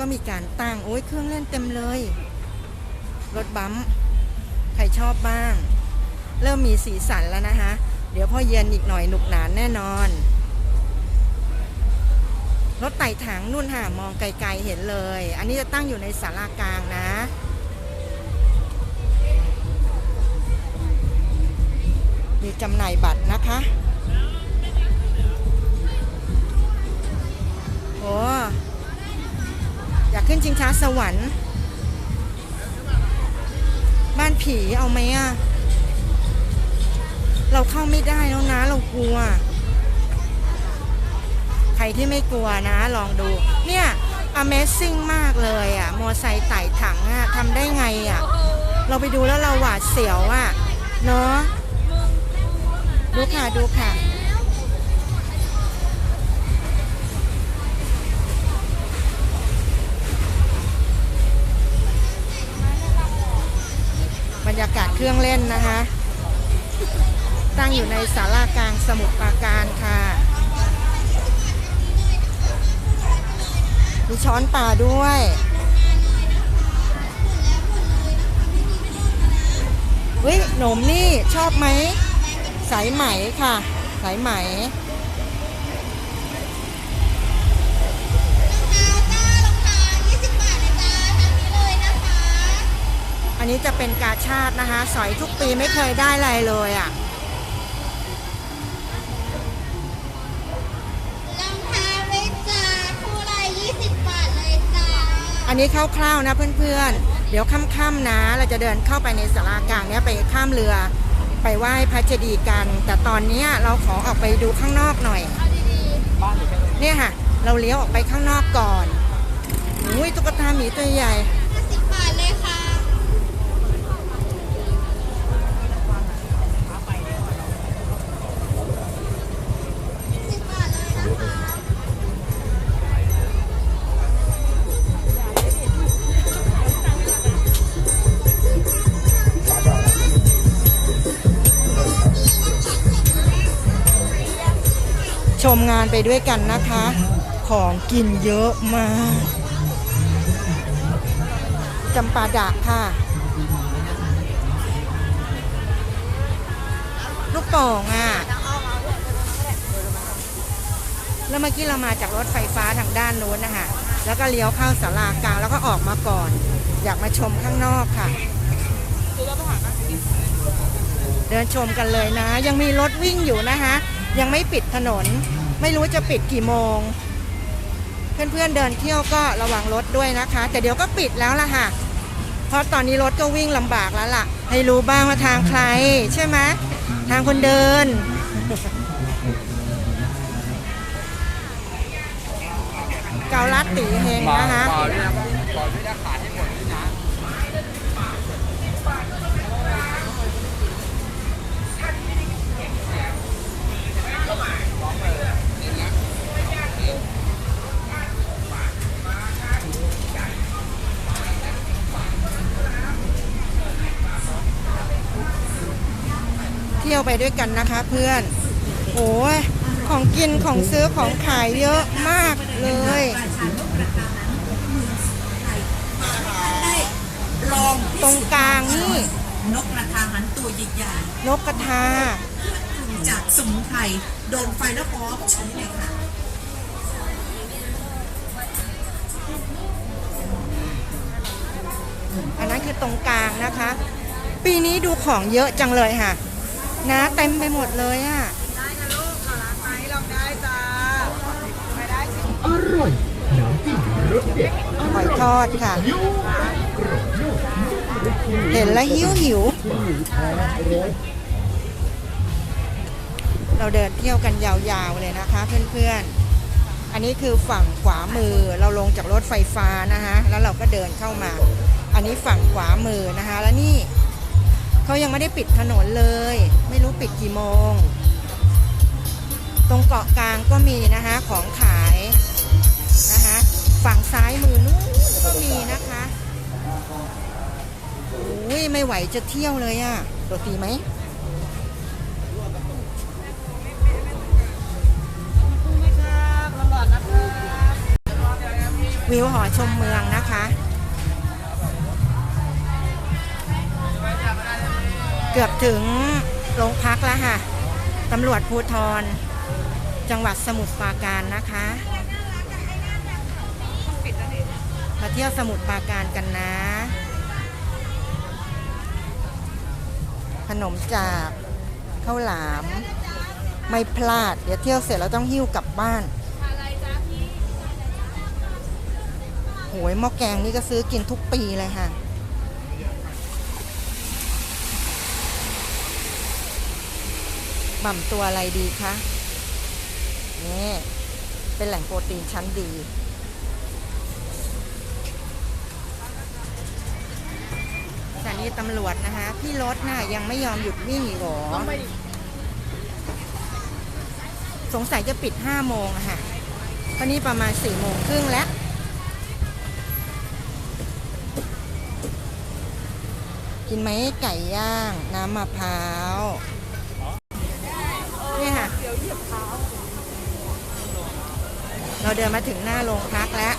ก็มีการตั้งโอ้ยเครื่องเล่นเต็มเลย รถบัมป์ใครชอบบ้าง เริ่มมีสีสันแล้วนะคะ เดี๋ยวพอเย็นอีกหน่อยหนุกหนานแน่นอน รถไต่ถังนู่นค่ะมองไกลๆเห็นเลย อันนี้จะตั้งอยู่ในศาลากลางนะมีจำหน่ายบัตรนะคะ โอ้ ขึ้นชิงช้าสวรรค์ บ้านผีเอาไหมอะเราเข้าไม่ได้แล้วนะ เรากลัว ใครที่ไม่กลัวนะ ลองดู เนี่ย Amazing มากเลยอะมอไซค์ไต่ถังอะทำได้ไงอะเราไปดูแล้วเราหวาดเสียวอะเนาะดูค่ะ ดูค่ะ เครื่องเล่นนะคะ ตั้งอยู่ในศาลากลางสมุทรปราการค่ะ มีช้อนป่าด้วยเฮ้ยหนมนี่ชอบไหม สายไหมค่ะ สายไหม นนี้จะเป็นกาชาตินะคะ สอยทุกปีไม่เคยได้อะไรเลยอะรองเท้าเลยจ้าคู่ละ20บาทเลยจ้าอันนี้คร่าวๆนะเพื่อนๆ เดี๋ยวค่ำๆนะ เราจะเดินเข้าไปในสารากลางเนี้ยไปข้ามเรือไปไหว้พระเจดีย์กัน แต่ตอนเนี้ยเราขอออกไปดูข้างนอกหน่อยเอาดีเนี่ยค่ะ เราเลี้ยวออกไปข้างนอกก่อนอุ้ยตุ๊กตาหมีตัวใหญ่ ชมงานไปด้วยกันนะคะ ของกินเยอะมากจำปาดะค่ะ ลูกโป่งอะ แล้วเมื่อกี้เรามาจากรถไฟฟ้าทางด้านนู้นนะคะแล้วก็เลี้ยวเข้าศาลากลางแล้วก็ออกมาก่อน อยากมาชมข้างนอกค่ะ เดินชมกันเลยนะ ยังมีรถวิ่งอยู่นะคะ ยังไม่ปิดถนน ไม่รู้จะปิดกี่โมง เพื่อนๆเดินเที่ยวก็ระวังรถด้วยนะคะ แต่เดี๋ยวก็ปิดแล้วล่ะค่ะ เพราะตอนนี้รถก็วิ่งลำบากแล้วล่ะ ให้รู้บ้างว่าทางใคร ใช่ไหมทางคนเดินเกาลัดตีเฮงนะคะ เที่ยวไปด้วยกันนะคะเพื่อน โอ้ยของกินของซื้อของขายเยอะมากเลยลองตรงกลางนี่นกกระทาหันตัวใหญ่นกกระทาๆจากสมุนไพรโดนไฟแล้วพร้อมใช้เลยค่ะอันนั้นคือตรงกลางนะคะ ปีนี้ดูของเยอะจังเลยค่ะ นะเต็มไปหมดเลยอะอร่อยน้ำจิ้มรสเด็ดหอยทอดค่ะ เห็นแล้วหิวหิว เราเดินเที่ยวกันยาวๆเลยนะคะเพื่อนๆ อันนี้คือฝั่งขวามือเราลงจากรถไฟฟ้านะคะแล้วเราก็เดินเข้ามา อันนี้ฝั่งขวามือนะคะ แล้วนี่ เขายังไม่ได้ปิดถนนเลย ไม่รู้ปิดกี่โมง ตรงเกาะกลางก็มีนะคะของขายนะคะฝั่งซ้ายมือนู้นก็มีนะคะอุ้ยไม่ไหวจะเที่ยวเลยอะโรตีไหมวิวหอชมเมืองนะคะ กือบถึงโรงพักแล้วค่ะตำรวจภูทร จังหวัดสมุทรปราการนะคะ มาเที่ยวสมุทรปราการกันนะ ขนมจากข้าวหลาม ไม่พลาด เดี๋ยวเที่ยวเสร็จแล้วต้องหิ้วกลับบ้านโหยหม้อแกงนี่ก็ซื้อกินทุกปีเลยค่ะ หม่ำตัวอะไรดีคะนี่เป็นแหล่งโปรตีนชั้นดี สถานีตำรวจนะคะ พี่รถน่ะยังไม่ยอมหยุดวิ่งอีกหรอ สงสัยจะปิด 5 โมงค่ะตอนนี้ประมาณ 4 โมงครึ่งแล้วกินไหมไก่ย่าง น้ำมะพร้าว ค่ะ เราเดินมาถึงหน้าโรงพักแล้ว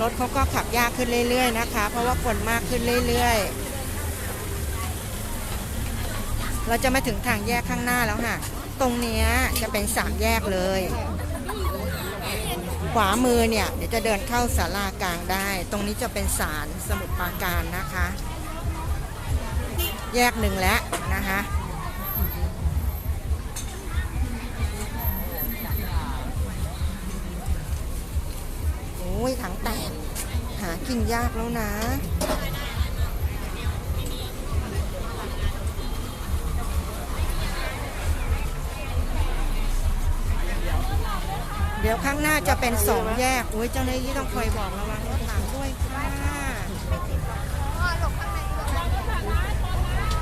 รถเขาก็ขับยากขึ้นเรื่อย ๆ นะคะ เพราะว่าคนมากขึ้นเรื่อย ๆ เราจะมาถึงทางแยกข้างหน้าแล้วค่ะ ตรงนี้จะเป็นสามแยกเลย ขวามือเนี่ยเดี๋ยวจะเดินเข้าศาลากลางได้ ตรงนี้จะเป็นศาลสมุทรปราการนะคะ แยกหนึ่งแล้วนะคะ โอ้ยถังแตกหากินยากแล้วนะเดี๋ยวข้างหน้าจะเป็นสองแยกอุ้ยเจ้าหน้าที่ต้องคอยบอกระวังรถถังด้วยค่ะ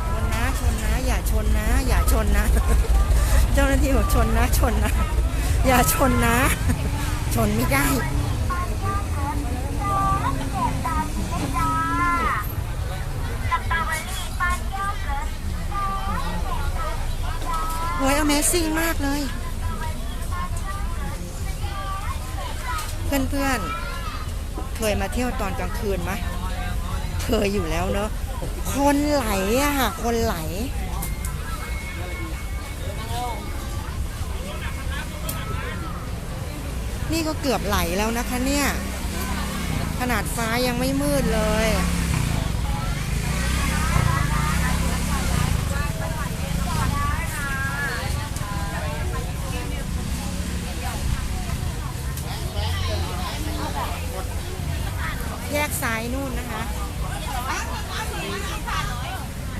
ชนนะชนนะ อย่าชนนะ อย่าชนนะ เจ้าหน้าที่บอกชนนะ ชนนะ อย่าชนนะ ชนไม่ได้ โอ้ย Amazing มากเลย เพื่อนๆ เคยมาเที่ยวตอนกลางคืนไหมเคยอยู่แล้วเนอะคนไหลอะค่ะ คนไหล นี่ก็เกือบไหลแล้วนะคะเนี่ย ขนาดฟ้ายังไม่มืดเลยกซ้ายนู่นนะคะ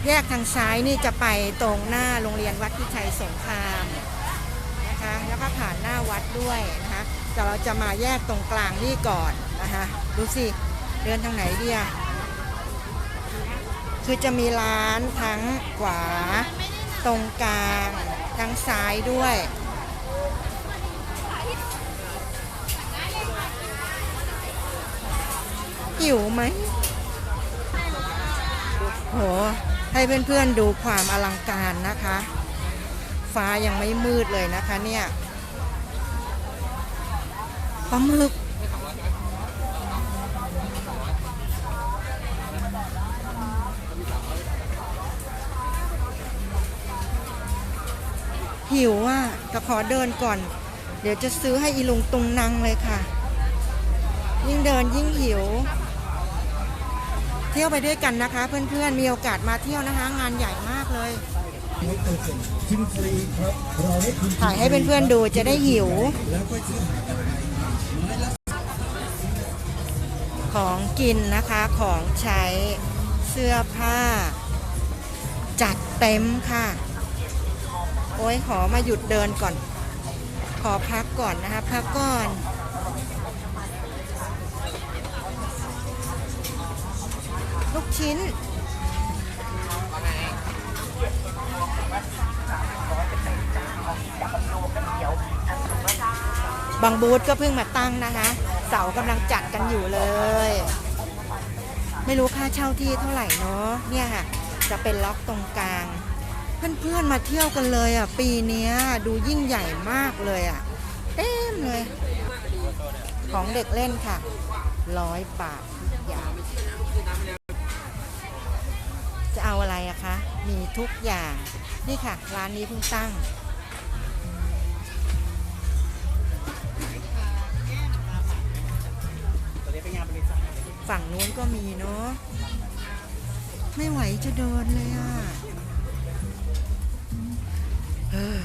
แยก ทางซ้ายนี่จะไปตรงหน้าโรงเรียนวัดพิชัยสงครามนะคะแล้วก็ผ่านหน้าวัดด้วยนะคะแต่เราจะมาแยกตรงกลางนี่ก่อนนะคะดูสิเดินทางไหนดีอะคือจะมีร้านทั้งขวา ตรงกลางทั้งซ้ายด้วยหิวไหมโห ให้เพื่อนๆดูความอลังการนะคะ ฟ้ายังไม่มืดเลยนะคะเนี่ยปลาหมึกหิวอะแต่ขอเดินก่อน เดี๋ยวจะซื้อให้อีลุงตุงนังเลยค่ะ ยิ่งเดินยิ่งหิว เที่ยวไปด้วยกันนะคะ เพื่อนๆมีโอกาสมาเที่ยวนะคะ งานใหญ่มากเลยถ่ายให้เพื่อนๆดูจะได้หิว ของกินนะคะของใช้เสื้อผ้า จัดเต็มค่ะ โอ้ยขอมาหยุดเดินก่อน ขอพักก่อนนะคะ พักก่อน ลูกชิ้น บางบูธก็เพิ่งมาตั้งนะคะ เสากำลังจัดกันอยู่เลย ไม่รู้ค่าเช่าที่เท่าไหร่เนาะเนี่ยค่ะ จะเป็นล็อกตรงกลาง เพื่อนๆมาเที่ยวกันเลยอะ ปีนี้ดูยิ่งใหญ่มากเลยอะ เต็มเลย ของเด็กเล่นค่ะร้อยบาททุกอย่าง เอาอะไรอะคะ มีทุกอย่าง นี่ค่ะ ร้านนี้เพิ่งตั้ง ฝั่งนู้นก็มีเนาะ ไม่ไหวจะเดินเลยอะเออ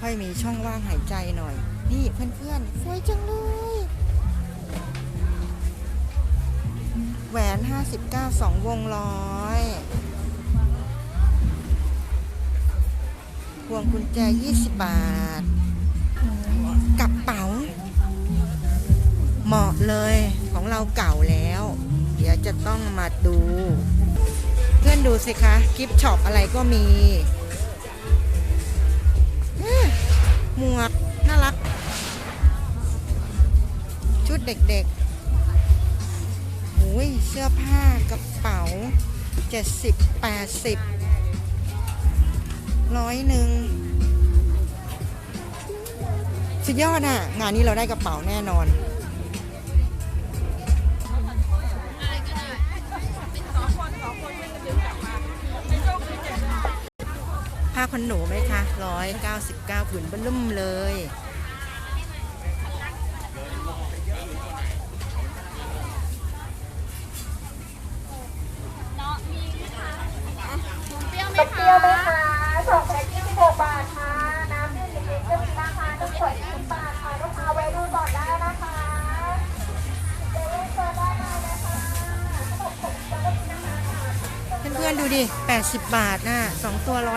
ค่อยมีช่องว่างหายใจหน่อย นี่เพื่อนๆ สวยจังเลยแหวน 59 2 วงร้อย พวงกุญแจ 20 บาทกระเป๋า เหมาะเลยของเราเก่าแล้ว เดี๋ยวจะต้องมาดู เพื่อนดูสิคะกิฟช็อปอะไรก็มีมหมวก น่ารัก ชุดเด็กๆหุยเสื้อผ้ากระเป๋า 70 80 ร้อยหนึ่งสุดยอดอะ งานนี้เราได้กระเป๋าแน่นอน ผ้าขนหนูไหมคะร้อยเก้าสิบเก้าผืนเบลุ่มเลยเปรี้ยวไหมคะ สองแพ็คยี่สิบหกบาทค่ะ น้ำดื่มเย็นๆก็มีนะคะน้ำขวดสิบบาทค่ะ ลูกค้าไว้ดูก่อนได้นะคะเดี๋ยวเล่นเปิดได้มผมจะก็มีนะคะเพื่อนๆดูดิ 80 บาทน่ะสองตัว 150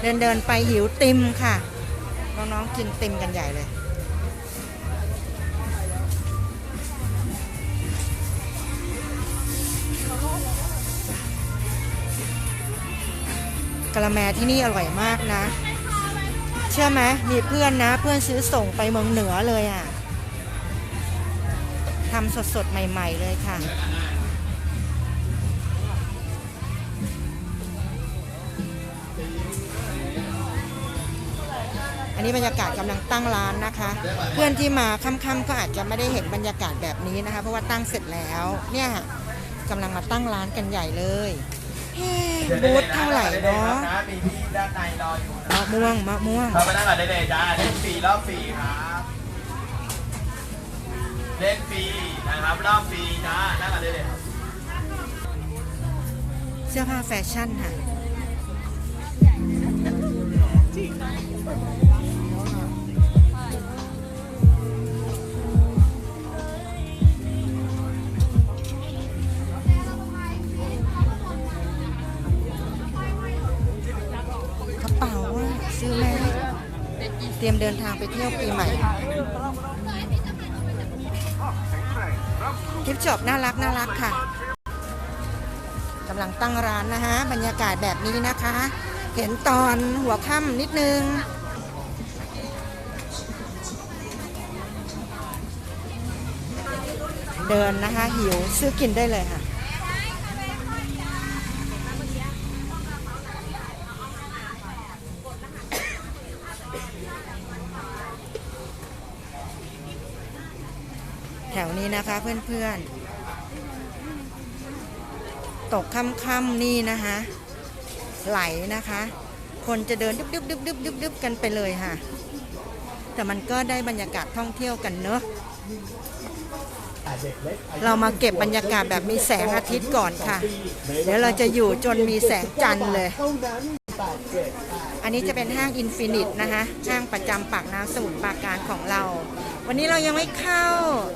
เดินเดินไปหิวติมค่ะ น้องๆกินติมกันใหญ่เลย กะละแมที่นี่อร่อยมากนะ เชื่อไหมมีเพื่อนนะ เพื่อนซื้อส่งไปเมืองเหนือเลยอะทำสดๆ ใหม่ ๆ เลยค่ะ อันนี้บรรยากาศกำลังตั้งร้านนะคะ เพื่อนที่มาค่ำๆก็อาจจะไม่ได้เห็นบรรยากาศแบบนี้นะคะ เพราะว่าตั้งเสร็จแล้ว เนี่ยกำลังมาตั้งร้านกันใหญ่เลย บูธเท่าไหร่เนาะมีพี่ด้านในรออยู่นะมะม่วงมะม่วงเข้าไปนั่งก่อนได้เลยจ้าเล่นฟรีรอบฟรีครับเล่นฟรีนะครับรอบฟรีจ้านั่งก่อนได้เลยครับเสื้อผ้าแฟชั่นค่ะ เดินทางไปเที่ยวปีใหม่กิฟต์ช็อปน่ารักน่ารักค่ะกำลังตั้งร้านนะฮะบรรยากาศแบบนี้นะคะ เห็นตอนหัวค่ำนิดนึงเดินนะคะหิวซื้อกินได้เลยค่ะ นี้นะคะเพื่อนๆ ตกค่ำๆนี่นะคะ ไหลนะคะ คนจะเดินดึบดึบดึบดึบดึบดึบกันไปเลยค่ะ แต่มันก็ได้บรรยากาศท่องเที่ยวกันเนอะเรามาเก็บบรรยากาศแบบมีแสงอาทิตย์ก่อนค่ะ เดี๋ยวเราจะอยู่จนมีแสงจันทร์เลย อันนี้จะเป็นห้างอินฟินิตนะคะห้างประจำปากน้ำสมุทรปราการของเรา วันนี้เรายังไม่เข้า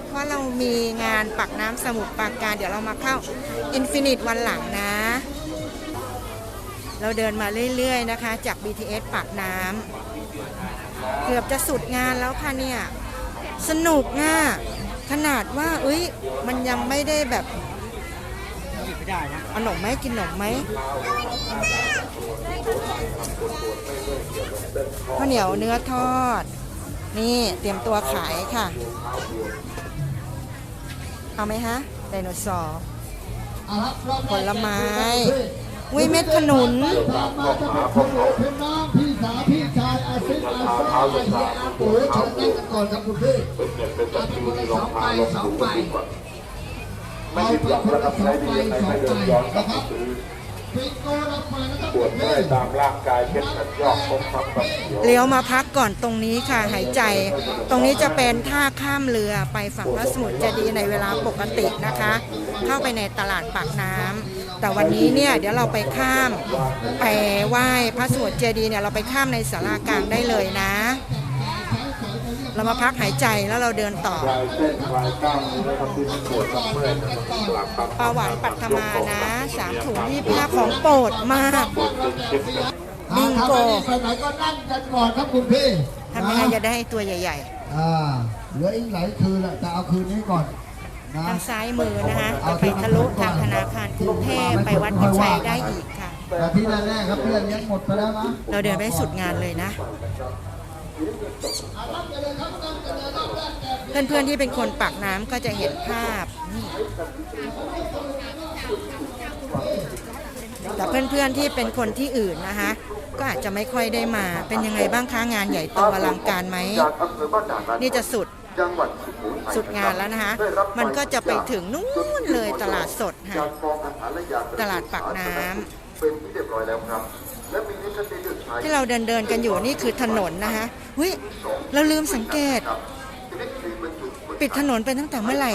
เพราะเรามีงานปากน้ำสมุทรปราการ เดี๋ยวเรามาเข้าอินฟินิตวันหลังนะ เราเดินมาเรื่อยๆนะคะ จาก BTS ปากน้ำเกือบจะสุดงานแล้วค่ะเนี่ย สนุกง่ะขนาดว่าเอ้ย มันยังไม่ได้แบบเอาหนมไหมกินหนมไหมข้าวเหนียวเนื้อทอด นี่เตรียมตัวขายค่ะ เอาไหมฮะไดโนเสาร์ผลไม้วิเม็ดขนุนมาจะเป็นคนหลวงพี่น้องพี่สาวพี่ชายอาฟิตมาฟ้าเฮียอาปูเชิญนั่งกันก่อนครับคุณพี่เป็นเงินเป็นเอาตะเป็นปูคนละที่สองใบสองดูใบกันดีกว่าเอาไปหวังคนละสองใบสองใบนะครับ ปิดโกรับมานะครับปวดเมื่อยตามร่างกายเช็ดขัดยอกพบทับบเลี้ยวมาพักก่อนตรงนี้ค่ะหายใจ ตรงนี้จะเป็นท่าข้ามเรือไปฝั่งพระสมุทรเจดีย์ในเวลาปกตินะคะ เข้าไปในตลาดปากน้ำแต่วันนี้เนี่ยเดี๋ยวเราไปข้ามไปไหว้พระสมุทรเจดีย์เนี่ยเราไปข้ามในศาลากลางได้เลยนะ เรามาพักหายใจแล้วเราเดินต่อคลายเส้นคลายกล้ามเนื้อครับที่มันปวดกับเมื่อยนะครับหลังครับปลาหวานปัตมา นะสามถุงยี่ห้าของโปรดมากปวดตึงเช็ดกันบิงโกไปไหนก็นั่งกันก่อนครับคุณพี่ทำยังไงจะได้ตัวใหญ่อ่าเหลืออีกหลายคืนแหละแต่เอาคืนนี้ก่อนนะๆทางซ้ายมือนะคะจะไปทะลุทางธนาคารกรุงเทพไปวัดพิชัยได้อีกค่ะแต่ที่แน่ๆครับเพื่อนยังหมดไปแล้วนะเราเดินไปให้สุดงานเลยนะ เพื่อนๆที่เป็นคนปากน้ำก็จะเห็นภาพ แต่เพื่อนๆที่เป็นคนที่อื่นนะคะ ก็อาจจะไม่ค่อยได้มา เป็นยังไงบ้างคะงานใหญ่โตอลังการไหม นี่จะสุดสุดงานแล้วนะคะ มันก็จะไปถึงนู่นเลยตลาดสดค่ะ ตลาดปากน้ำเป็นที่เรียบร้อยแล้วครับ ทัศนียใช้ที่เราเดินเดินๆกันอยู่นี่คือถนนนะคะเฮ้ยเราลืมสังเกตครับชนิดครีมบรรจุปิดถนนไปตั้งแต่เมื่อไหร่